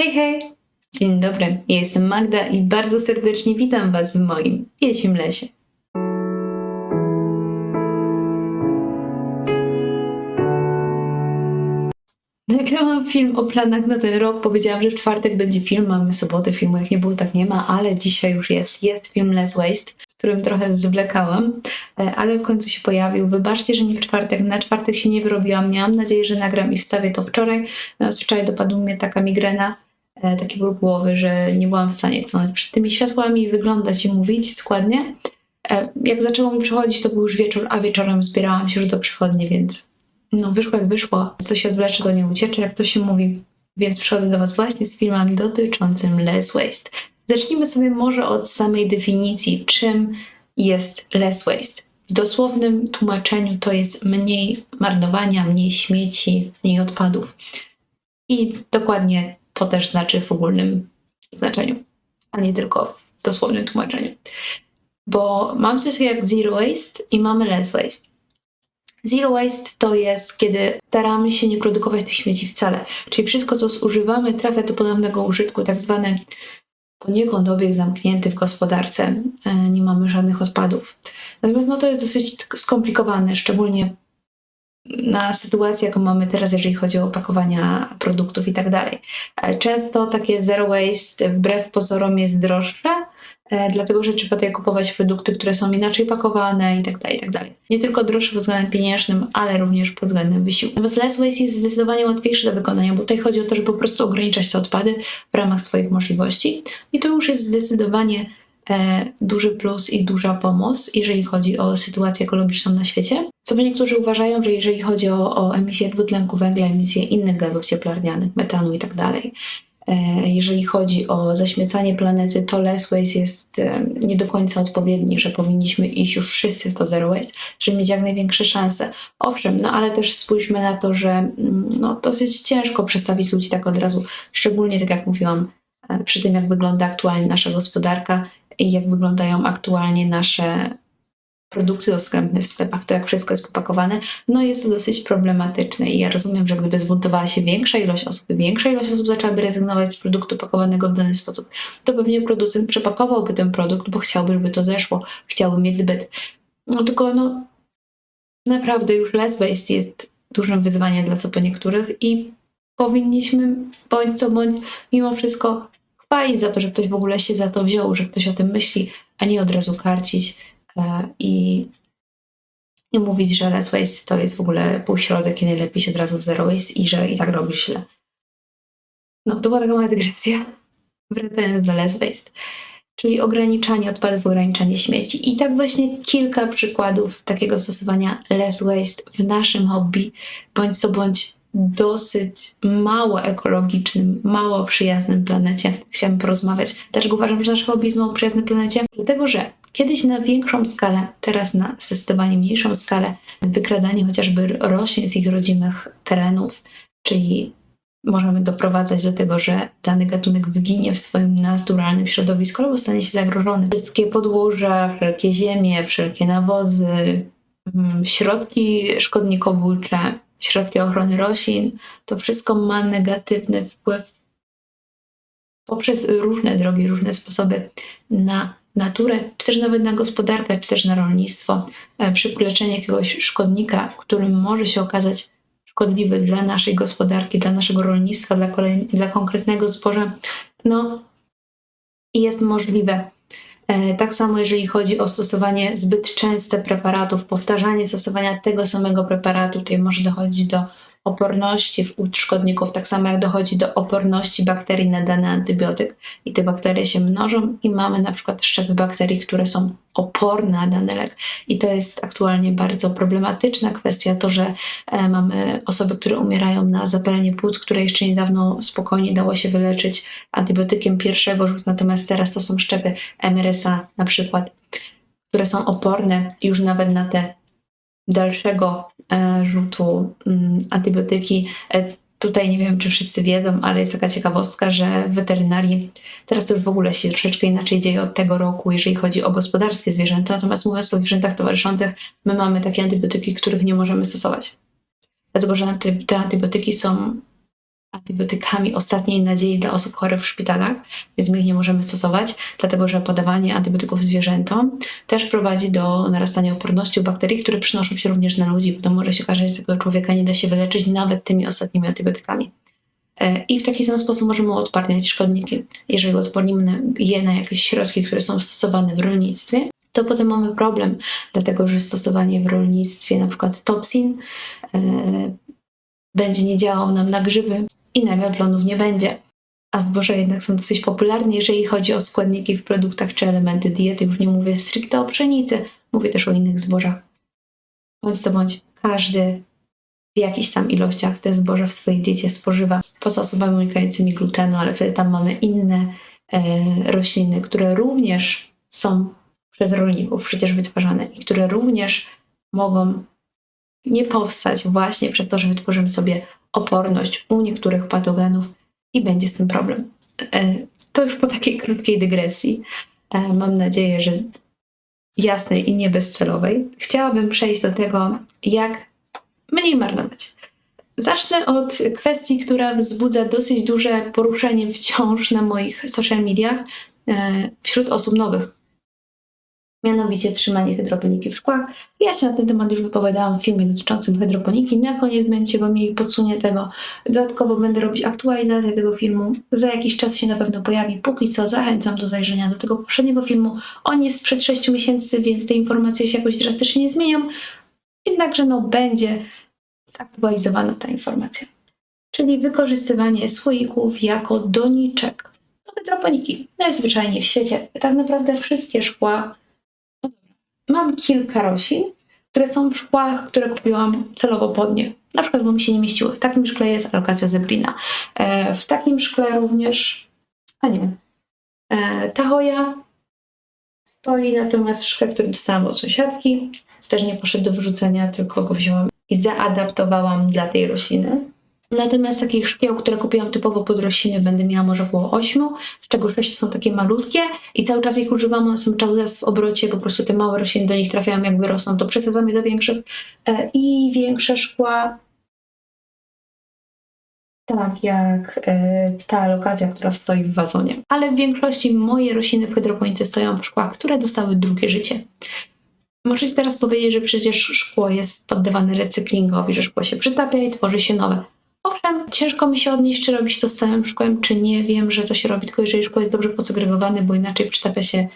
Hej, hej! Dzień dobry, ja jestem Magda i bardzo serdecznie witam Was w moim Wiedźmim Lesie. Nagrałam film o planach na ten rok. Powiedziałam, że w czwartek będzie film, mamy sobotę filmu, jak nie było, tak nie ma, ale dzisiaj już jest. Jest film Less Waste, z którym trochę zwlekałam, e, ale w końcu się pojawił. Wybaczcie, że nie w czwartek. Na czwartek się nie wyrobiłam. Miałam nadzieję, że nagram i wstawię to wczoraj. Natomiast wczoraj dopadła mnie taka migrena, e, taki ból głowy, że nie byłam w stanie stanąć przed tymi światłami wyglądać i mówić składnie. E, Jak zaczęło mi przychodzić, to był już wieczór, a wieczorem zbierałam się już do przychodni, więc no wyszło jak wyszło. Co się odwlecze, to nie uciecze, jak to się mówi. Więc przychodzę do Was właśnie z filmem dotyczącym less waste. Zacznijmy sobie może od samej definicji, czym jest less waste. W dosłownym tłumaczeniu to jest mniej marnowania, mniej śmieci, mniej odpadów. I dokładnie to też znaczy w ogólnym znaczeniu, a nie tylko w dosłownym tłumaczeniu. Bo mam coś jak zero waste i mamy less waste. Zero waste to jest, kiedy staramy się nie produkować tych śmieci wcale. Czyli wszystko, co zużywamy, trafia do ponownego użytku, tak zwany poniekąd obieg zamknięty w gospodarce. E, Nie mamy żadnych odpadów. Natomiast no, to jest dosyć skomplikowane, szczególnie na sytuację, jaką mamy teraz, jeżeli chodzi o opakowania produktów i tak dalej. E, Często takie zero waste wbrew pozorom jest droższe, e, dlatego że trzeba tutaj kupować produkty, które są inaczej pakowane i tak dalej, i tak dalej. Nie tylko droższe pod względem pieniężnym, ale również pod względem wysiłku. Natomiast less waste jest zdecydowanie łatwiejszy do wykonania, bo tutaj chodzi o to, żeby po prostu ograniczać te odpady w ramach swoich możliwości i to już jest zdecydowanie duży plus i duża pomoc, jeżeli chodzi o sytuację ekologiczną na świecie. Co by niektórzy uważają, że jeżeli chodzi o, o emisję dwutlenku węgla, emisję innych gazów cieplarnianych, metanu i tak e, jeżeli chodzi o zaśmiecanie planety, to less waste jest e, nie do końca odpowiedni, że powinniśmy iść już wszyscy w to zero waste, żeby mieć jak największe szanse. Owszem, no ale też spójrzmy na to, że mm, no, dosyć ciężko przestawić ludzi tak od razu, szczególnie tak jak mówiłam, e, przy tym jak wygląda aktualnie nasza gospodarka i jak wyglądają aktualnie nasze produkty dostępne w sklepach, to jak wszystko jest popakowane, no jest to dosyć problematyczne i ja rozumiem, że gdyby zbuntowała się większa ilość osób, większa ilość osób zaczęłaby rezygnować z produktu pakowanego w dany sposób, to pewnie producent przepakowałby ten produkt, bo chciałby, żeby to zeszło, chciałby mieć zbyt. No tylko no naprawdę już less waste jest dużym wyzwaniem dla co po niektórych i powinniśmy bądź co bądź mimo wszystko chwalić za to, że ktoś w ogóle się za to wziął, że ktoś o tym myśli, a nie od razu karcić e, i, i mówić, że less waste to jest w ogóle półśrodek i najlepiej się od razu w zero waste i że i tak robisz źle. No, to była taka mała dygresja. Wracając do less waste, czyli ograniczanie odpadów, ograniczanie śmieci. I tak właśnie kilka przykładów takiego stosowania less waste w naszym hobby, bądź co bądź dosyć mało ekologicznym, mało przyjaznym planecie chciałam porozmawiać. Dlaczego uważam, że nasz hobby jest mało przyjazny planecie? Dlatego, że kiedyś na większą skalę, teraz na zdecydowanie mniejszą skalę, wykradanie chociażby roślin z ich rodzimych terenów, czyli możemy doprowadzać do tego, że dany gatunek wyginie w swoim naturalnym środowisku albo stanie się zagrożony. Wszystkie podłoża, wszelkie ziemie, wszelkie nawozy, mm, środki szkodnikobójcze, środki ochrony roślin, to wszystko ma negatywny wpływ poprzez różne drogi, różne sposoby na naturę, czy też nawet na gospodarkę, czy też na rolnictwo. E, Przy leczeniu jakiegoś szkodnika, który może się okazać szkodliwy dla naszej gospodarki, dla naszego rolnictwa, dla, kolej, dla konkretnego zboża, no i jest możliwe. E, Tak samo jeżeli chodzi o stosowanie zbyt częste preparatów, powtarzanie stosowania tego samego preparatu, tutaj może dochodzić do oporności u szkodników, tak samo jak dochodzi do oporności bakterii na dany antybiotyk. I te bakterie się mnożą i mamy na przykład szczepy bakterii, które są oporne na dany lek. I to jest aktualnie bardzo problematyczna kwestia, to, że e, mamy osoby, które umierają na zapalenie płuc, które jeszcze niedawno spokojnie dało się wyleczyć antybiotykiem pierwszego rzutu, natomiast teraz to są szczepy MRSA na przykład, które są oporne już nawet na te dalszego e, rzutu mm, antybiotyki. E, tutaj nie wiem, czy wszyscy wiedzą, ale jest taka ciekawostka, że w weterynarii teraz to już w ogóle się troszeczkę inaczej dzieje od tego roku, jeżeli chodzi o gospodarskie zwierzęta. Natomiast mówiąc o zwierzętach towarzyszących, my mamy takie antybiotyki, których nie możemy stosować. Dlatego, że te antybiotyki są antybiotykami ostatniej nadziei dla osób chorych w szpitalach, więc my ich nie możemy stosować, dlatego że podawanie antybiotyków zwierzętom też prowadzi do narastania oporności u bakterii, które przynoszą się również na ludzi, bo to może się okazać, że tego człowieka nie da się wyleczyć nawet tymi ostatnimi antybiotykami. E, I w taki sam sposób możemy odparniać szkodniki. Jeżeli odpornimy je na jakieś środki, które są stosowane w rolnictwie, to potem mamy problem, dlatego że stosowanie w rolnictwie na przykład topsin e, będzie nie działał nam na grzyby i nagle plonów nie będzie. A zboża jednak są dosyć popularne, jeżeli chodzi o składniki w produktach czy elementy diety. Już nie mówię stricte o pszenicy, mówię też o innych zbożach. Bądź co bądź, każdy w jakichś tam ilościach te zboża w swojej diecie spożywa, poza osobami unikającymi glutenu, ale wtedy tam mamy inne e, rośliny, które również są przez rolników przecież wytwarzane i które również mogą nie powstać właśnie przez to, że wytworzymy sobie oporność u niektórych patogenów i będzie z tym problem. E, To już po takiej krótkiej dygresji. e, Mam nadzieję, że jasnej i nie bezcelowej. Chciałabym przejść do tego, jak mniej marnować. Zacznę od kwestii, która wzbudza dosyć duże poruszenie wciąż na moich social mediach e, wśród osób nowych. Mianowicie trzymanie hydroponiki w szkłach. Ja się na ten temat już wypowiadałam w filmie dotyczącym hydroponiki. Na koniec będziecie go mieli podsunie tego. Dodatkowo będę robić aktualizację tego filmu. Za jakiś czas się na pewno pojawi. Póki co zachęcam do zajrzenia do tego poprzedniego filmu. On jest sprzed 6 miesięcy, więc te informacje się jakoś drastycznie nie zmienią. Jednakże no będzie zaktualizowana ta informacja. Czyli wykorzystywanie słoików jako doniczek do hydroponiki. Najzwyczajniej w świecie. Tak naprawdę wszystkie szkła. Mam kilka roślin, które są w szkłach, które kupiłam celowo pod nie. Na przykład, bo mi się nie mieściły. W takim szkle jest alokacja zebrina. E, w takim szkle również. A nie. E, tahoja stoi natomiast w szkle, który dostałam od sąsiadki. Też nie poszedł do wyrzucenia, tylko go wzięłam i zaadaptowałam dla tej rośliny. Natomiast takich szkieł, które kupiłam typowo pod rośliny, będę miała może około 8, z czego 6 są takie malutkie i cały czas ich używam, one są cały czas w obrocie, po prostu te małe rośliny do nich trafiają, jak wyrosną, to przesadzam je do większych. E, I większe szkła, tak jak e, ta lokacja, która stoi w wazonie. Ale w większości moje rośliny w hydroponice stoją w szkłach, które dostały drugie życie. Możecie teraz powiedzieć, że przecież szkło jest poddawane recyklingowi, że szkło się przytapia i tworzy się nowe. Owszem, ciężko mi się odnieść, czy robić to z całym szkłem, czy nie. Wiem, że to się robi tylko jeżeli szkło jest dobrze posegregowane, bo inaczej przytapia się,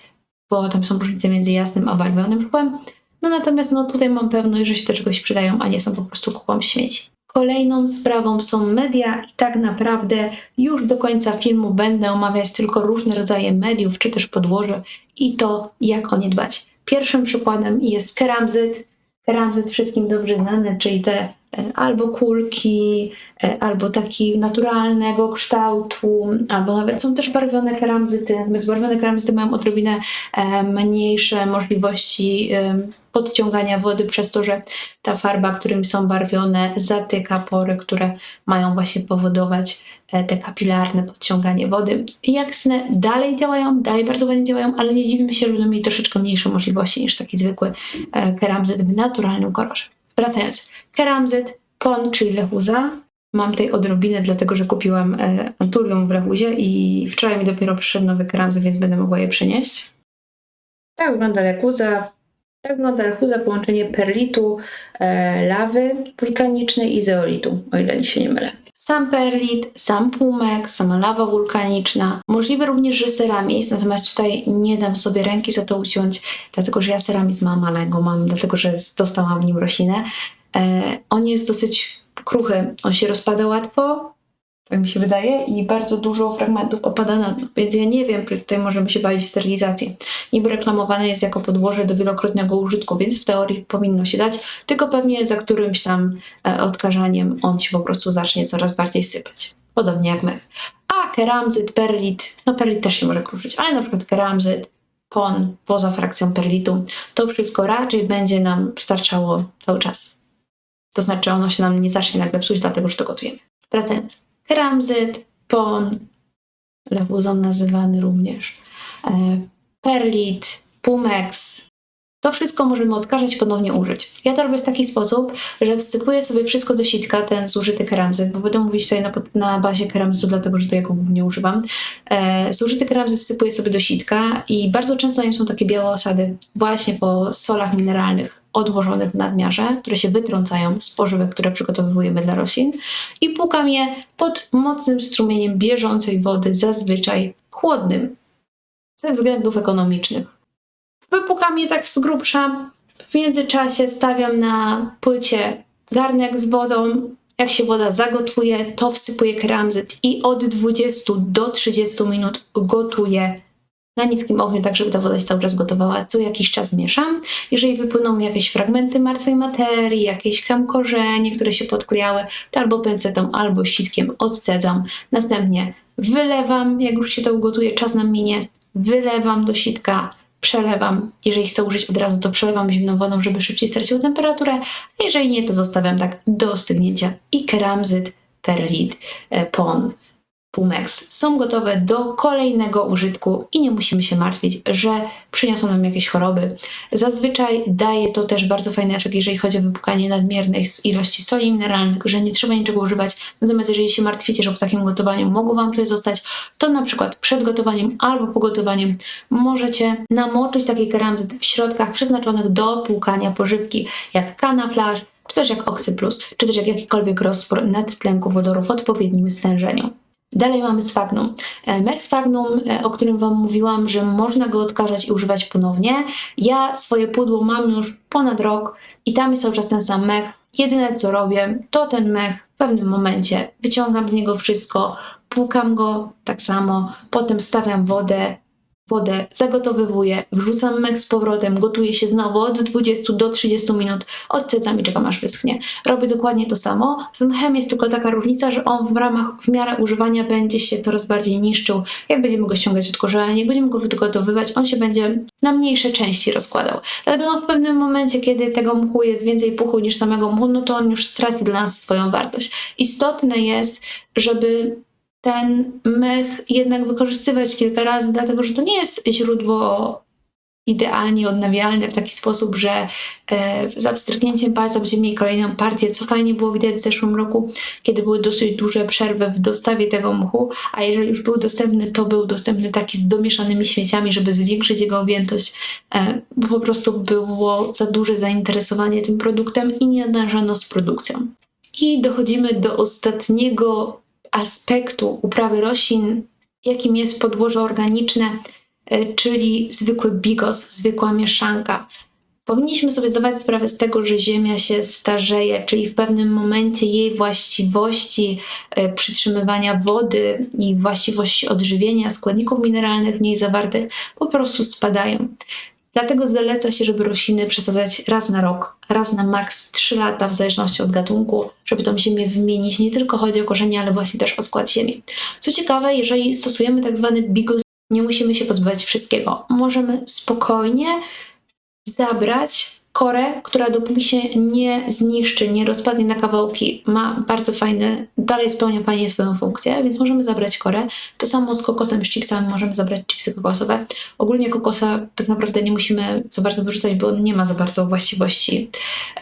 bo tam są różnice między jasnym a barwionym szkłem. No natomiast no, tutaj mam pewność, że się do czegoś przydają, a nie są po prostu kupą śmieci. Kolejną sprawą są media i tak naprawdę już do końca filmu będę omawiać tylko różne rodzaje mediów, czy też podłoże i to, jak o nie dbać. Pierwszym przykładem jest keramzyt. Keramzyt wszystkim dobrze znany, czyli te albo kulki, e, albo taki naturalnego kształtu, albo nawet są też barwione keramzyty. Bezbarwione keramzyty mają odrobinę e, mniejsze możliwości e, podciągania wody przez to, że ta farba, którym są barwione, zatyka pory, które mają właśnie powodować e, te kapilarne podciąganie wody. I jak sne dalej działają, dalej bardzo ładnie działają, ale nie dziwimy się, że będą mieli troszeczkę mniejsze możliwości niż taki zwykły e, keramzyt w naturalnym kolorze. Wracając, keramzyt, pon, czyli lechuza. Mam tutaj odrobinę, dlatego że kupiłam e, anturium w lechuzie i wczoraj mi dopiero przyszedł nowy keramzyt, więc będę mogła je przenieść. Tak wygląda lechuza. Tak wygląda lechuza, połączenie perlitu, e, lawy wulkanicznej i zeolitu, o ile się nie mylę. Sam perlit, sam pumek, sama lawa wulkaniczna. Możliwe również, że ceramiz, natomiast tutaj nie dam sobie ręki za to uciąć, dlatego że ja ceramiz mam, ale go mam, dlatego że dostałam w nim roślinę. E, on jest dosyć kruchy, on się rozpada łatwo, tak mi się wydaje, i bardzo dużo fragmentów opada na dół, więc ja nie wiem, czy tutaj możemy się bawić w sterylizację. Niby reklamowane jest jako podłoże do wielokrotnego użytku, więc w teorii powinno się dać, tylko pewnie za którymś tam e, odkażaniem on się po prostu zacznie coraz bardziej sypać. Podobnie jak mech. A keramzyt, perlit, no perlit też się może kruszyć, ale na przykład keramzyt, pon poza frakcją perlitu, to wszystko raczej będzie nam starczało cały czas. To znaczy ono się nam nie zacznie nagle psuć, dlatego że to gotujemy. Wracając. Keramzyt, pon, lewuzą nazywany również, e, perlit, pumex, To wszystko możemy odkażać, ponownie użyć. Ja to robię w taki sposób, że wsypuję sobie wszystko do sitka, ten zużyty keramzyt, bo będę mówić tutaj na, na bazie keramzytu, dlatego że to ja go głównie używam. E, zużyty keramzyt wsypuję sobie do sitka i bardzo często na nim są takie białe osady właśnie po solach mineralnych odłożonych w nadmiarze, które się wytrącają z pożywek, które przygotowujemy dla roślin i płukam je pod mocnym strumieniem bieżącej wody, zazwyczaj chłodnym, ze względów ekonomicznych. Wypłukam je tak z grubsza. W międzyczasie stawiam na płycie garnek z wodą. Jak się woda zagotuje, to wsypuję keramzyt i od 20 do 30 minut gotuję na niskim ogniu, tak żeby ta woda się cały czas gotowała. Co jakiś czas mieszam. Jeżeli wypłyną mi jakieś fragmenty martwej materii, jakieś tam korzenie, które się podklejały, to albo pensetą, albo sitkiem odcedzam. Następnie wylewam, jak już się to ugotuje, czas nam minie, wylewam do sitka, przelewam. Jeżeli chcę użyć od razu, to przelewam zimną wodą, żeby szybciej straciło temperaturę, jeżeli nie, to zostawiam tak do ostygnięcia. I keramzyt, perlit, e, pon, Pumex są gotowe do kolejnego użytku i nie musimy się martwić, że przyniosą nam jakieś choroby. Zazwyczaj daje to też bardzo fajny efekt, jeżeli chodzi o wypukanie nadmiernej s- ilości soli mineralnych, że nie trzeba niczego używać. Natomiast jeżeli się martwicie, że po takim gotowaniu mogło Wam coś zostać, to na przykład przed gotowaniem albo po gotowaniem możecie namoczyć taki keramzyt w środkach przeznaczonych do płukania pożywki, jak kanaflaż, czy też jak Oxyplus, czy też jak jakikolwiek roztwór nadtlenku wodoru w odpowiednim stężeniu. Dalej mamy Sfagnum. E, Mech Sfagnum, e, o którym Wam mówiłam, że można go odkażać i używać ponownie. Ja swoje pudło mam już ponad rok i tam jest cały czas ten sam mech. Jedyne co robię, to ten mech w pewnym momencie wyciągam z niego wszystko, płukam go tak samo, potem stawiam wodę, wodę zagotowywuję, wrzucam mech z powrotem, gotuje się znowu od 20 do 30 minut, odcedzam i czekam aż wyschnie. Robię dokładnie to samo. Z mchem jest tylko taka różnica, że on w ramach, w miarę używania będzie się coraz bardziej niszczył. Jak będziemy go ściągać od korzeni, jak będziemy go wygotowywać, on się będzie na mniejsze części rozkładał. Dlatego no, w pewnym momencie, kiedy tego mchu jest więcej puchu niż samego mchu, no to on już straci dla nas swoją wartość. Istotne jest, żeby ten mech jednak wykorzystywać kilka razy, dlatego że to nie jest źródło idealnie odnawialne w taki sposób, że e, za wstrzyknięciem palca będziemy mieli kolejną partię, co fajnie było widać w zeszłym roku, kiedy były dosyć duże przerwy w dostawie tego mchu, a jeżeli już był dostępny, to był dostępny taki z domieszanymi śmieciami, żeby zwiększyć jego objętość, e, bo po prostu było za duże zainteresowanie tym produktem i nie nadążano z produkcją. I dochodzimy do ostatniego aspektu uprawy roślin, jakim jest podłoże organiczne, e, czyli zwykły bigos, zwykła mieszanka. Powinniśmy sobie zdawać sprawę z tego, że Ziemia się starzeje, czyli w pewnym momencie jej właściwości e, przytrzymywania wody i właściwości odżywienia składników mineralnych w niej zawartych po prostu spadają. Dlatego zaleca się, żeby rośliny przesadzać raz na rok, raz na maks 3 lata, w zależności od gatunku, żeby tą ziemię wymienić. Nie tylko chodzi o korzenie, ale właśnie też o skład ziemi. Co ciekawe, jeżeli stosujemy tak zwany bigos, nie musimy się pozbywać wszystkiego. Możemy spokojnie zabrać korę, która dopóki się nie zniszczy, nie rozpadnie na kawałki, ma bardzo fajne, dalej spełnia fajnie swoją funkcję, więc możemy zabrać korę. To samo z kokosem, z chipsami możemy zabrać chipsy kokosowe. Ogólnie kokosa tak naprawdę nie musimy za bardzo wyrzucać, bo on nie ma za bardzo właściwości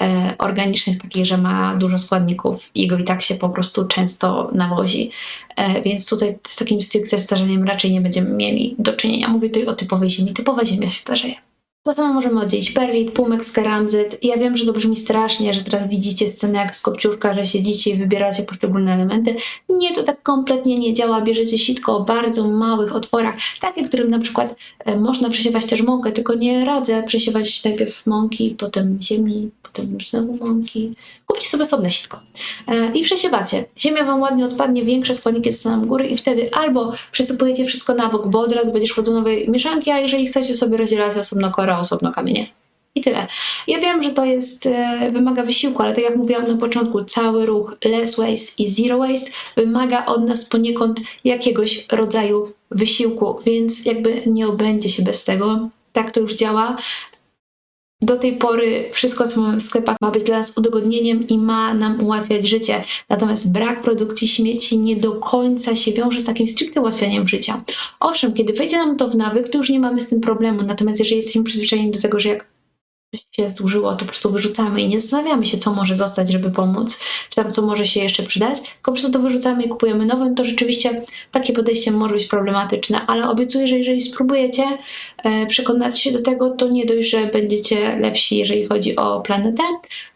e, organicznych, takich, że ma dużo składników i go i tak się po prostu często nawozi. E, więc tutaj z takim stricte starzeniem raczej nie będziemy mieli do czynienia. Mówię tutaj o typowej ziemi. Typowa ziemia się starzeje. To samo możemy oddzielić perlit, pumek, keramzyt. Ja wiem, że to brzmi strasznie, że teraz widzicie scenę jak z kopciuszka, że siedzicie i wybieracie poszczególne elementy. Nie, to tak kompletnie nie działa. Bierzecie sitko o bardzo małych otworach, takie, którym na przykład e, można przesiewać też mąkę, tylko nie radzę przesiewać najpierw mąki, potem ziemi, potem znowu mąki. Kupcie sobie osobne sitko e, i przesiewacie. Ziemia Wam ładnie odpadnie, większe składniki zostaną góry i wtedy albo przesypujecie wszystko na bok, bo od razu będzie szło do nowej mieszanki, a jeżeli chcecie sobie rozdzielać osobno korę, osobno kamienie. I tyle. Ja wiem, że to jest, e, wymaga wysiłku, ale tak jak mówiłam na początku, cały ruch less waste i zero waste wymaga od nas poniekąd jakiegoś rodzaju wysiłku, więc jakby nie obędzie się bez tego. Tak to już działa. Do tej pory wszystko, co mamy w sklepach, ma być dla nas udogodnieniem i ma nam ułatwiać życie. Natomiast brak produkcji śmieci nie do końca się wiąże z takim stricte ułatwianiem życia. Owszem, kiedy wejdzie nam to w nawyk, to już nie mamy z tym problemu. Natomiast jeżeli jesteśmy przyzwyczajeni do tego, że jak się zużyło, to po prostu wyrzucamy i nie zastanawiamy się, co może zostać, żeby pomóc, czy tam co może się jeszcze przydać, tylko po prostu to wyrzucamy i kupujemy nowe, no to rzeczywiście takie podejście może być problematyczne, ale obiecuję, że jeżeli spróbujecie e, przekonać się do tego, to nie dość, że będziecie lepsi, jeżeli chodzi o planetę,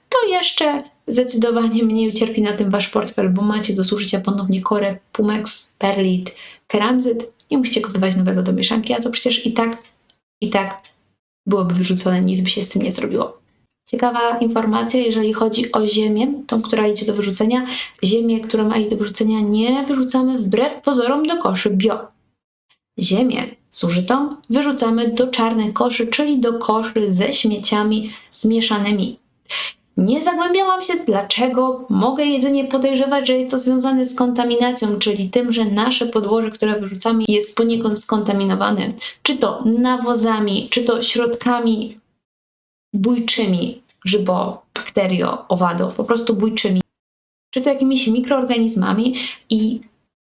to jeszcze zdecydowanie mniej ucierpi na tym wasz portfel, bo macie do zużycia ponownie korę, pumex, perlit, keramzyt. Nie musicie kupować nowego do mieszanki, a to przecież i tak, i tak byłoby wyrzucone, nic by się z tym nie zrobiło. Ciekawa informacja, jeżeli chodzi o ziemię, tą, która idzie do wyrzucenia. Ziemię, która ma iść do wyrzucenia, nie wyrzucamy wbrew pozorom do koszy bio. Ziemię zużytą wyrzucamy do czarnych koszy, czyli do koszy ze śmieciami zmieszanymi. Nie zagłębiałam się, dlaczego. Mogę jedynie podejrzewać, że jest to związane z kontaminacją, czyli tym, że nasze podłoże, które wyrzucamy, jest poniekąd skontaminowane. Czy to nawozami, czy to środkami bójczymi, grzybo, bakterio, owado, po prostu bójczymi, czy to jakimiś mikroorganizmami i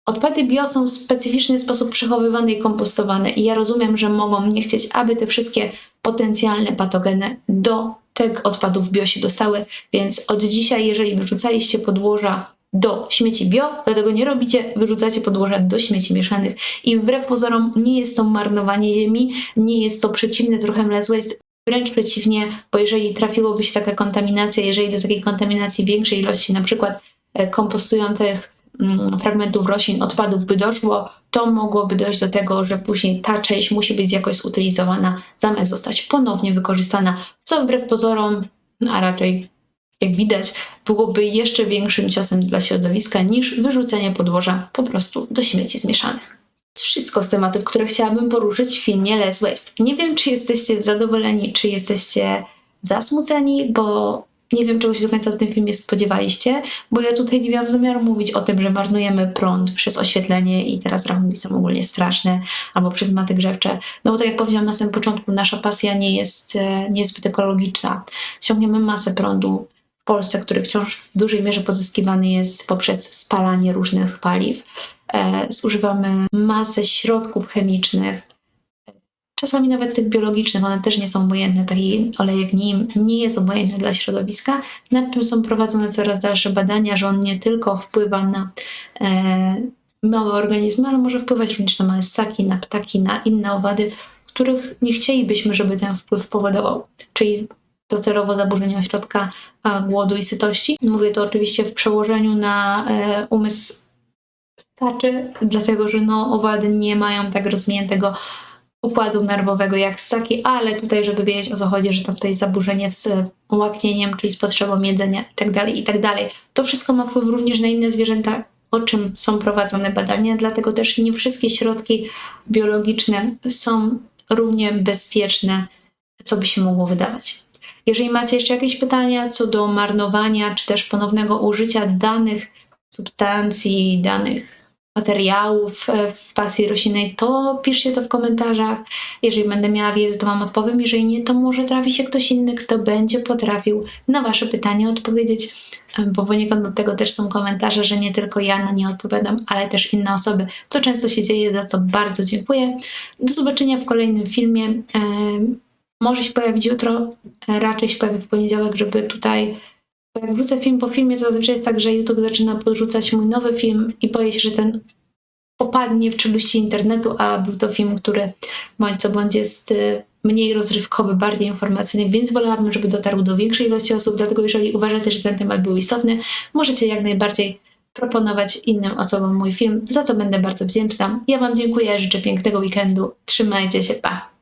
Odpady bio są w specyficzny sposób przechowywane i kompostowane i ja rozumiem, że mogą nie chcieć, aby te wszystkie potencjalne patogeny do tych odpadów bio się dostały, więc od dzisiaj, jeżeli wyrzucaliście podłoża do śmieci bio, dlatego nie robicie, wyrzucacie podłoża do śmieci mieszanych. I wbrew pozorom nie jest to marnowanie ziemi, nie jest to przeciwne z ruchem less waste, wręcz przeciwnie, bo jeżeli trafiłoby się taka kontaminacja, jeżeli do takiej kontaminacji większej ilości na przykład e, kompostujących fragmentów roślin, odpadów by doszło, to mogłoby dojść do tego, że później ta część musi być jakoś zutylizowana, zamiast zostać ponownie wykorzystana, co wbrew pozorom, no a raczej jak widać, byłoby jeszcze większym ciosem dla środowiska niż wyrzucenie podłoża po prostu do śmieci zmieszanych. Wszystko z tematów, które chciałabym poruszyć w filmie Less Waste. Nie wiem, czy jesteście zadowoleni, czy jesteście zasmuceni, bo nie wiem, czego się do końca w tym filmie spodziewaliście, bo ja tutaj nie miałam zamiaru mówić o tym, że marnujemy prąd przez oświetlenie i teraz rachunki są ogólnie straszne, albo przez maty grzewcze. No bo tak jak powiedziałam na samym początku, nasza pasja nie jest, e, nie jest zbyt ekologiczna. Ciągniemy masę prądu w Polsce, który wciąż w dużej mierze pozyskiwany jest poprzez spalanie różnych paliw. E, zużywamy masę środków chemicznych, czasami nawet tych biologicznych, one też nie są obojętne. Taki olejek nim nie jest obojętny dla środowiska, nad czym są prowadzone coraz dalsze badania, że on nie tylko wpływa na e, małe organizmy, ale może wpływać również na małe ssaki, na ptaki, na inne owady, których nie chcielibyśmy, żeby ten wpływ powodował. Czyli docelowo zaburzenia ośrodka e, głodu i sytości. Mówię to oczywiście w przełożeniu na e, umysł staczy, dlatego że no, owady nie mają tak rozwiniętego układu nerwowego jak ssaki, ale tutaj, żeby wiedzieć o co chodzi, że tam tutaj zaburzenie z łaknieniem, czyli z potrzebą jedzenia itd., tak itd. Tak to wszystko ma wpływ również na inne zwierzęta, o czym są prowadzone badania, dlatego też nie wszystkie środki biologiczne są równie bezpieczne, co by się mogło wydawać. Jeżeli macie jeszcze jakieś pytania co do marnowania, czy też ponownego użycia danych substancji, danych materiałów e, w pasji roślinnej, to piszcie to w komentarzach. Jeżeli będę miała wiedzę, to Wam odpowiem. Jeżeli nie, to może trafi się ktoś inny, kto będzie potrafił na Wasze pytanie odpowiedzieć, e, bo poniekąd do tego też są komentarze, że nie tylko ja na nie odpowiadam, ale też inne osoby, co często się dzieje, za co bardzo dziękuję. Do zobaczenia w kolejnym filmie. E, może się pojawić jutro, raczej się pojawi w poniedziałek, żeby tutaj bo jak wrzucę film po filmie, to zazwyczaj jest tak, że YouTube zaczyna podrzucać mój nowy film i boję się, że ten popadnie w czeluści internetu, a był to film, który bądź co bądź jest y, mniej rozrywkowy, bardziej informacyjny, więc wolałabym, żeby dotarł do większej ilości osób, dlatego jeżeli uważacie, że ten temat był istotny, możecie jak najbardziej proponować innym osobom mój film, za co będę bardzo wdzięczna. Ja Wam dziękuję, życzę pięknego weekendu, trzymajcie się, pa!